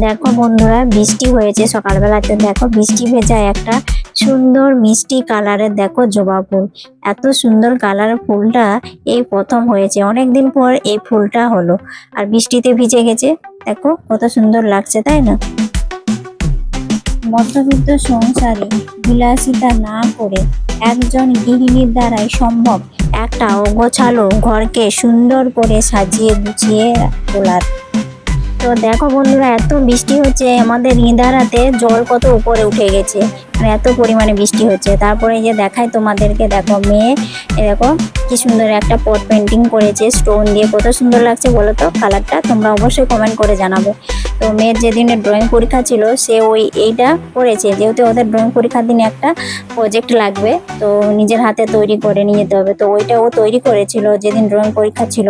দেখো বন্ধুরা, বৃষ্টি হয়েছে সকালবেলাতে দেখো, বৃষ্টি ভেজা একটা সুন্দর মিষ্টি কালারের দেখো জবা ফুল। এত সুন্দর কালার ফুলটা এই প্রথম হয়েছে। অনেক দিন পর এই ফুলটা হলো। আর বৃষ্টিতে ভিজে গেছে। দেখো, কত সুন্দর লাগছে, তাই না? মধ্যবিত্ত সংসারে বিলাসিতা না করে একজন গৃহিণীর দ্বারাই সম্ভব। একটা অগোছালো ঘরকে সুন্দর করে সাজিয়ে গুছিয়ে তোলার। তো দেখো বন্ধুরা, এত বৃষ্টি হচ্ছে, আমাদের ইঁদারাতে জল কত উপরে উঠে গেছে। মানে এত পরিমাণে বৃষ্টি হচ্ছে। তারপরে যে দেখাই তোমাদেরকে, দেখো মেয়ে দেখো কি সুন্দর একটা পট পেন্টিং করেছে স্টোন দিয়ে। কত সুন্দর লাগছে বলো তো? কালারটা তোমরা অবশ্যই কমেন্ট করে জানাব। তো মেয়ের যেদিনে ড্রয়িং পরীক্ষা ছিল, সে ওই এইটা করেছে। যেহেতু ওদের ড্রয়িং পরীক্ষার দিনে একটা প্রজেক্ট লাগবে, তো নিজের হাতে তৈরি করে নিয়ে যেতে হবে। তো ওইটা ও তৈরি করেছিল যেদিন ড্রয়িং পরীক্ষা ছিল।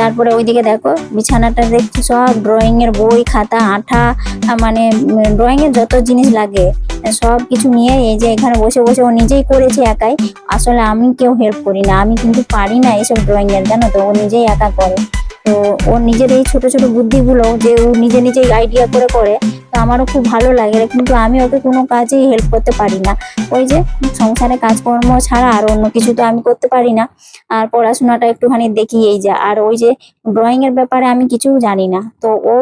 তারপরে ওইদিকে দেখো, বিছানাটা দেখছি সব ড্রয়িং এর বই, খাতা, আঠা মানে ড্রয়িং এর যত জিনিস লাগে, সব কিছু নিয়ে এই যে এখানে বসে বসে ও নিজেই করেছে একাই। আসলে আমি কেউ হেল্প করি না, আমি কিন্তু পারি না এইসব ড্রয়িং এর জানো তো? ও নিজেই একা করে। তো ওর নিজের এই ছোট ছোট বুদ্ধিগুলো যে ও নিজে নিজেই আইডিয়া করে করে, তো আমারও খুব ভালো লাগে। কিন্তু আমি ওকে কোনো কাজেই হেল্প করতে পারি না। ওই যে সংসারে কাজকর্ম ছাড়া আর অন্য কিছু তো আমি করতে পারি না। আর পড়াশোনাটা একটুখানি দেখি এই যা। আর ওই যে ড্রয়িং এর ব্যাপারে আমি কিছু জানি না। তো ও,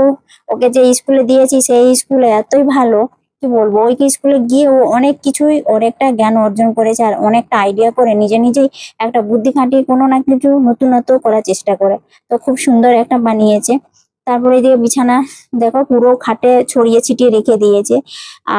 ওকে যে স্কুলে দিয়েছি সেই স্কুলে এতই ভালো কি বলব? ওই স্কুলে গিয়ে ও অনেক কিছুই একটা জ্ঞান অর্জন করেছে আর অনেকটা আইডিয়া করে নিজে নিজেই একটা বুদ্ধি খাটিয়ে কোনো না কিছু নতুনত্ব করার চেষ্টা করে। তো খুব সুন্দর একটা বানিয়েছে। তারপরে এদিকে বিছানা, দেখো পুরো খাটে ছড়িয়ে ছিটিয়ে রেখে দিয়েছে।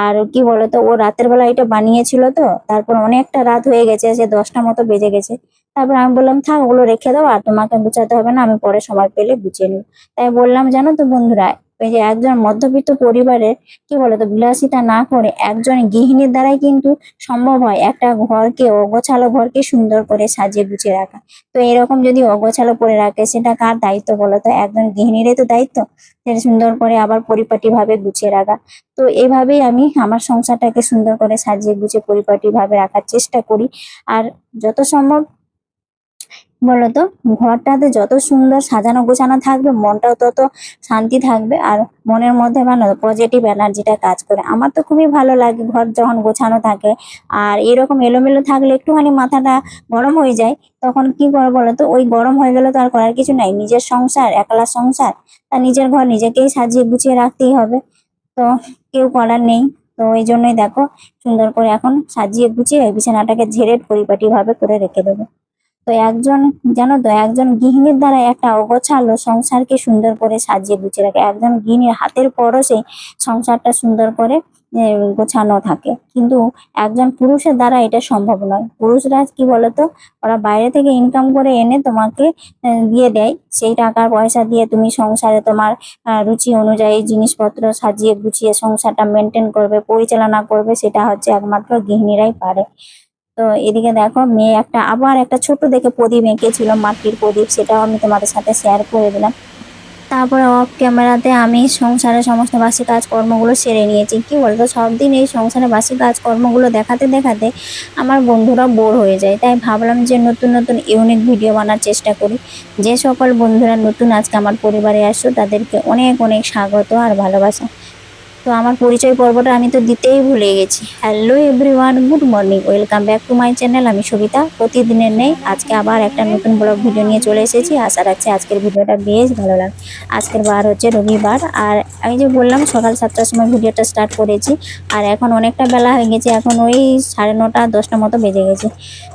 আর কি বলতো, ও রাতের বেলা এটা বানিয়েছিল তো, তারপর অনেকটা রাত হয়ে গেছে, সে দশটা মতো বেজে গেছে। তারপর আমি বললাম, থাক, ওগুলো রেখে দাও, আর তোমাকে গুছাতে হবে না, আমি পরে সময় পেলে গুছিয়ে নিব। তাই বললাম, জানো তো বন্ধুরা যে একজন মধ্যবিত্ত পরিবারের কি বলতো, বিলাসিতা না করে একজন গৃহিণীর দ্বারাই কিন্তু সম্ভব হয় একটা ঘরকে, অগোছালো ঘরকে সুন্দর করে সাজিয়ে গুছিয়ে রাখা। তো এরকম যদি অগোছালো করে রাখে, সেটা কার দায়িত্ব বলতো একজন গৃহিণীরই তো দায়িত্ব সেটা সুন্দর করে আবার পরিপাটি ভাবে গুছিয়ে রাখা। তো এভাবেই আমি আমার সংসারটাকে সুন্দর করে সাজিয়ে গুছিয়ে পরিপাটি ভাবে রাখার চেষ্টা করি। আর যত সম্ভব বলতো, ঘরটাতে যত সুন্দর সাজানো গোছানো থাকবে, মনটাও তত শান্তি থাকবে আর মনের মধ্যে ভালো পজিটিভ এনার্জিটা কাজ করে। আমার তো খুবই ভালো লাগে ঘর যখন গোছানো থাকে আর এরকম এলোমেলো থাকলে একটুখানি মাথাটা গরম হয়ে যায়, তখন কি করে বলতো, ওই গরম হয়ে গেলে তো আর করার কিছু নাই। নিজের সংসার, একলা সংসার, তা নিজের ঘর নিজেকেই সাজিয়ে গুছিয়ে রাখতেই হবে। তো কেউ করার নেই। তো এই জন্যই দেখো, সুন্দর করে এখন সাজিয়ে গুছিয়ে বিছানাটাকে ঝেড়ে পরিপাটি ভাবে করে রেখে দেবো। তো একজন জানো তো একজন গৃহিণীর দ্বারা একটা অগোছালো সংসারকে সুন্দর করে সাজিয়ে গুছিয়ে রাখে। একজন গৃহিণীর হাতের পরশে সংসারটা সুন্দর করে গোছানো থাকে। কিন্তু একজন পুরুষের দ্বারা এটা সম্ভব নয়। পুরুষরা কি বলতো? ওরা বাইরে থেকে ইনকাম করে এনে তোমাকে দিয়ে দেয়। সেই টাকার পয়সা দিয়ে তুমি সংসারে তোমার রুচি অনুযায়ী জিনিসপত্র সাজিয়ে গুছিয়ে সংসারটা মেনটেন করবে, পরিচালনা করবে, সেটা হচ্ছে একমাত্র গৃহিণীরাই পারে। তো এদিকে দেখো, মেয়ে একটা, আবার একটা ছোট দেখে প্রদীপ এঁকেছিল, মাটির প্রদীপ, সেটাও আমি তোমাদের সাথে শেয়ার করে দিলাম। তারপরে অফ ক্যামেরাতে আমি সংসারের সমস্ত বাসি কাজকর্মগুলো সেরে নিয়েছি। কি বলতো সব দিন এই সংসারে বাসি কাজকর্মগুলো দেখাতে দেখাতে আমার বন্ধুরা বোর হয়ে যায়। তাই ভাবলাম যে নতুন নতুন ইউনিক ভিডিও বানার চেষ্টা করি। যে সকল বন্ধুরা নতুন আজকে আমার পরিবারে আসছো, তাদেরকে অনেক অনেক স্বাগত আর ভালোবাসা। তো আমার পরিচয় পর্বটা আমি তো দিতেই ভুলে গেছি। Hello everyone good morning welcome back to my channel আমি সবিতা। প্রতিদিনের নেই, আজকে আবার একটা নতুন ব্লগ ভিডিও নিয়ে চলে এসেছি। আশা রাখছি আজকের ভিডিওটা বেশ ভালো লাগে, আজকের বার হচ্ছে রবিবার। আর আমি যে বললাম, সকাল সাতটার সময় ভিডিওটা স্টার্ট করেছি। আর এখন অনেকটা বেলা হয়ে গেছে, এখন ওই সাড়ে নটা, দশটা মতো বেজে গেছে।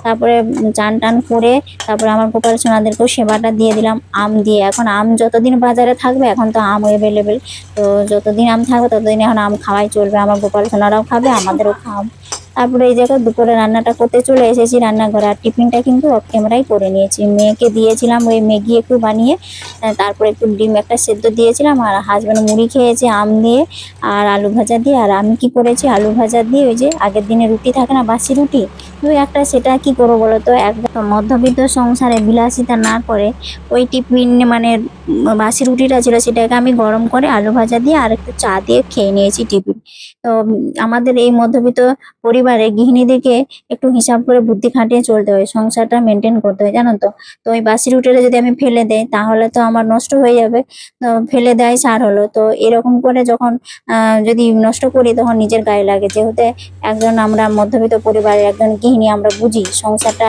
তারপরে চান টান করে, তারপরে আমার গোপাল সোনাদেরকেও সেবাটা দিয়ে দিলাম, আম দিয়ে। এখন আম যতদিন বাজারে থাকবে, এখন তো আম অ্যাভেলেবেল তো যতদিন আম থাকবে, ততদিন এখন আম খাওয়াই চলবে, আমার গোপাল সোনারাও খাবে, আমাদেরও খাওয়াবো তারপরে এই জায়গায় দুপুরে রান্নাটা করতে চলে এসেছি রান্নাঘরে, আর টিফিনটা কিন্তু অফ ক্যামেরাই করে নিয়েছি। মেয়েকে দিয়েছিলাম, ওই ম্যাগি একটু বানিয়ে তারপরে একটু ডিম একটা সেদ্ধ দিয়েছিলাম, আর হাজব্যান্ড মুড়ি খেয়েছে আম দিয়ে, আর আলু ভাজা দিয়ে। আর আমি কি করেছি, আলু ভাজা দিয়ে ওই যে আগের দিনে রুটি থাকে না, বাসি রুটি দুই একটা সেটা কি করব বলো তো একদম মধ্যবিত্ত সংসারে বিলাসিতা না করে ওই টিফিন মানে বাসি রুটিটা ছিল সেটাকে আমি গরম করে আলু ভাজা দিয়ে আর একটু চা দিয়ে খেয়ে নিয়েছি টিফিন। তো আমাদের এই মধ্যবিত্ত পরিবারে গৃহিণীদেরকে একটু হিসাব করে বুদ্ধি খাটিয়ে চলতে হয়, সংসারটা মেনটেন করতে হয়, জানো তো? তো ওই বাসি রুটিটা যদি আমি ফেলে দেই, তাহলে তো আমার নষ্ট হয়ে যাবে। তো ফেলে দেয়, সার হলো। তো এরকম করে যখন যদি নষ্ট করি, তখন নিজের গায়ে লাগে। যেহেতু একজন আমরা মধ্যবিত্ত পরিবারের একজন গৃহিণী, আমরা বুঝি সংসারটা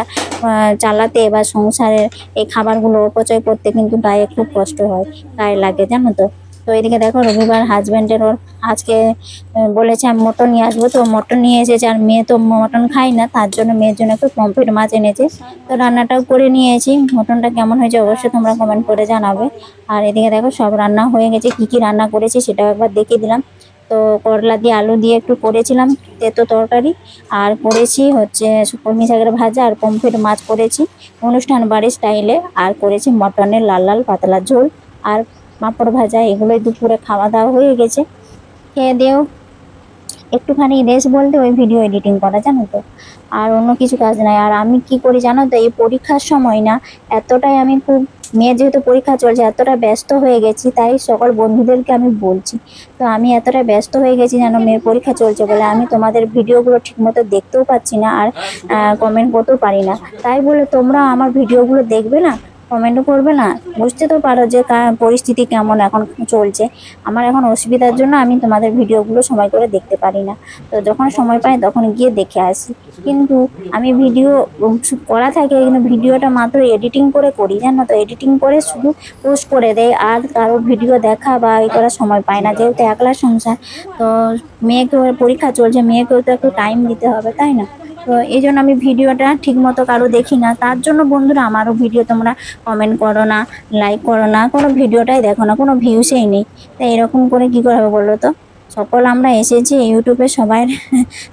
চালাতে বা সংসারের এই খাবারগুলো অপচয় করতে কিন্তু গায়ে খুব কষ্ট হয় গায়ে লাগে, জানো তো? তো এদিকে দেখো রবিবার হাজব্যান্ডের ওর আজকে বলেছে আমি মটন নিয়ে আসব, তো মটন নিয়ে এসেছে, আর মেয়ে তো মটন খাই না, তার জন্য মেয়ের জন্য একটু পম্পেট মাছ এনেছে। তো রান্নাটাও করে নিয়েছি, মটনটা কেমন হয়েছে অবশ্যই তোমরা কমেন্ট করে জানাবে। আর এদিকে দেখো সব রান্না হয়ে গেছে, কি কি রান্না করেছি সেটাও একবার দেখিয়ে দিলাম। তো করলা দিয়ে আলু দিয়ে একটু করেছিলাম তেতো তরকারি। আর করেছি হচ্ছে কলমি শাকের ভাজা আর পমফ্রেট মাছ করেছি অনুষ্ঠান বাড়ির স্টাইলে আর করেছি মটনের লাল লাল পাতলা ঝোল আর পাঁপড় ভাজা, এগুলোই দুপুরে খাওয়া দাওয়া হয়ে গেছে। খেয়ে দিয়েও একটুখানি রেস্ট বলতে ওই ভিডিও এডিটিং করা, জানো তো? আর অন্য কিছু কাজ নাই। আর আমি কি করি জানো তো, এই পরীক্ষার সময় না, এতটাই আমি খুব মেয়ের যেহেতু পরীক্ষা চলছে, এতটা ব্যস্ত হয়ে গেছি, তাই সকল বন্ধুদেরকে আমি বলছি। তো আমি এতটা ব্যস্ত হয়ে গেছি যেন মেয়ের পরীক্ষা চলছে বলে আমি তোমাদের ভিডিওগুলো ঠিকমতো দেখতেও পাচ্ছি না আর কমেন্ট করতেও পারি না। তাই বলে তোমরা আমার ভিডিওগুলো দেখবে না? কমেন্টও করবে না। বুঝতে তো পারো যে পরিস্থিতি কেমন এখন চলছে। আমার এখন অসুবিধার জন্য আমি তোমাদের ভিডিওগুলো সময় করে দেখতে পারি না। তো যখন সময় পাই তখন গিয়ে দেখে আসি। কিন্তু আমি ভিডিও করা থাকে, কিন্তু ভিডিওটা মাত্র এডিটিং করে করি, জানো তো? এডিটিং করে শুধু পোস্ট করে দেয়। আর কারও ভিডিও দেখা বা এই করার সময় পায় না। যেহেতু একলা সংসার, তো মেয়েকেও পরীক্ষা চলছে, মেয়েকেও তো একটু টাইম দিতে হবে, তাই না? তো এই জন্য আমি ভিডিওটা ঠিক মতো কারও দেখি না। তার জন্য বন্ধুরা আমারও ভিডিও তোমরা কমেন্ট করো না লাইক করো না। কোনো ভিডিওটাই দেখো না, কোনো ভিউসেই নেই। তাই এরকম করে কি করে হবে বলো তো? সকল আমরা এসেছি ইউটিউবে সবাই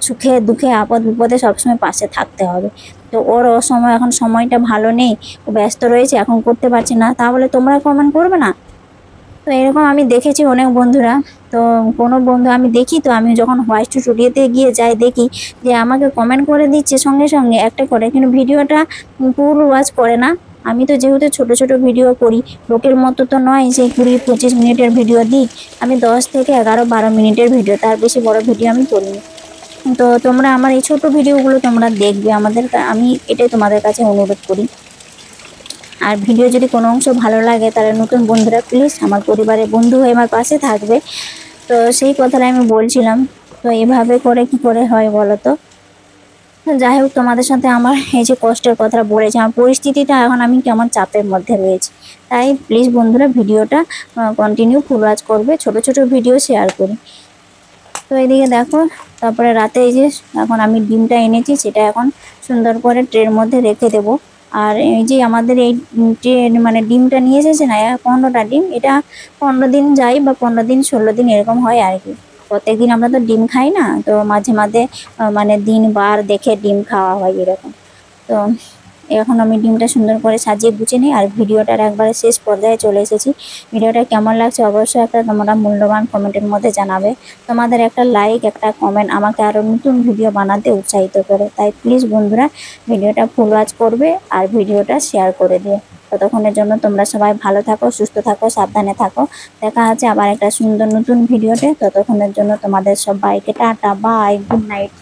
সুখে দুঃখে আপদ বিপদে সবসময় পাশে থাকতে হবে। তো ওর অসময় এখন সময়টা ভালো নেই, ও ব্যস্ত রয়েছে, এখন করতে পারছে না। তাহলে তোমরা কমেন্ট করবে না? তো এরকম আমি দেখেছি অনেক বন্ধুরা। তো কোনো বন্ধু আমি দেখি তো আমি যখন ভয়েস টু স্টুডিওতে গিয়ে যাই দেখি যে আমাকে কমেন্ট করে দিচ্ছে সঙ্গে সঙ্গে একটা করে। কিন্তু ভিডিওটা ফুল ওয়াচ করে না। আমি তো যেহেতু ছোট ছোট ভিডিও করি, লোকের মতো তো নয় সেই কুড়ি, পঁচিশ মিনিটের ভিডিও দিই আমি দশ থেকে এগারো, বারো মিনিটের ভিডিও, তার বেশি বড় ভিডিও আমি করিনি। তো তোমরা আমার এই ছোট ভিডিওগুলো তোমরা দেখবে। আমাদের আমি এটাই তোমাদের কাছে অনুরোধ করি। আর ভিডিও যদি কোনো অংশ ভালো লাগে, তাহলে নতুন বন্ধুরা প্লিজ আমার পরিবারের বন্ধু হয়ে আমার পাশে থাকবে। তো সেই কথাটা আমি বলছিলাম। তো এভাবে করে কি করে হয় বলো তো? যাই হোক, তোমাদের সাথে আমার এই যে কষ্টের কথাটা বলেছি, আমার পরিস্থিতিটা এখন আমি কেমন চাপের মধ্যে রয়েছি। তাই প্লিজ বন্ধুরা ভিডিওটা কন্টিনিউ ফুল ওয়াচ করবে, ছোট ছোট ভিডিও শেয়ার করি। তো এদিকে দেখো, তারপরে রাতে এই যে এখন আমি ডিমটা এনেছি, সেটা এখন সুন্দর করে ট্রের মধ্যে রেখে দেবো। আর এই যে আমাদের এই ট্রে মানে ডিমটা নিয়ে এসেছে না পনেরোটা ডিম, এটা পনেরো দিন যাই বা পনেরো দিন, ষোলো দিন এরকম হয় আর কি। প্রত্যেকদিন আমরা তো ডিম খাই না, তো মাঝে মাঝে মানে দিন বার দেখে ডিম খাওয়া হয় এরকম। তো এখন আমি ডিমটা সুন্দর করে সাজিয়ে গুছিয়ে নিই আর ভিডিওটার একবারে শেষ পর্যায়ে চলে এসেছি। ভিডিওটা কেমন লাগছে অবশ্যই একটা তোমরা মূল্যবান কমেন্টের মধ্যে জানাবে। তোমাদের একটা লাইক একটা কমেন্ট আমাকে আরও নতুন ভিডিও বানাতে উৎসাহিত করে। তাই প্লিজ বন্ধুরা, ভিডিওটা ফুল ওয়াচ করবে আর ভিডিওটা শেয়ার করে দিও। ততক্ষণের জন্য তোমরা সবাই ভালো থাকো, সুস্থ থাকো, সাবধানে থাকো। দেখা হচ্ছে আবার একটা সুন্দর নতুন ভিডিওতে ততক্ষণের জন্য তোমাদের সবাইকে টাটা বাই গুড নাইট